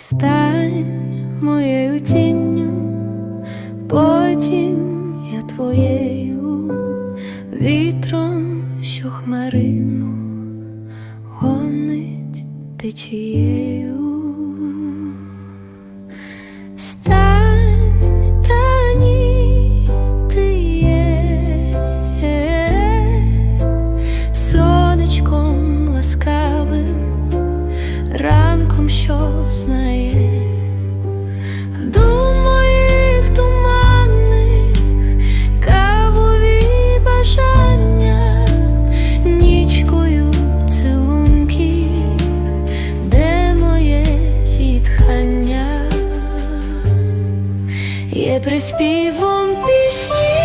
Стань моєю тінню, потім я твоєю вітром, що хмарину гонить течією. що знає, до моїх туманних кавові бажання, нічкою цілунки, де моє зітхання є приспівом пісні.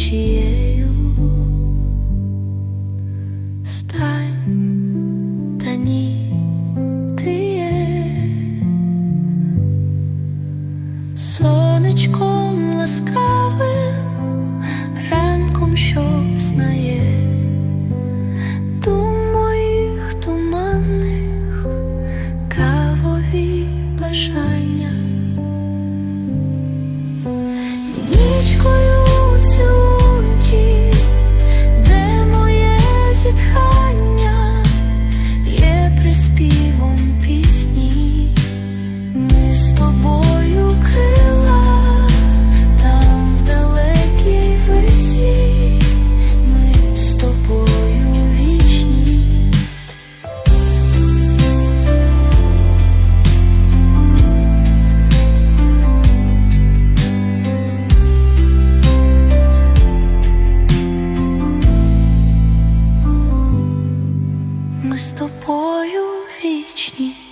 te з тобою вічні.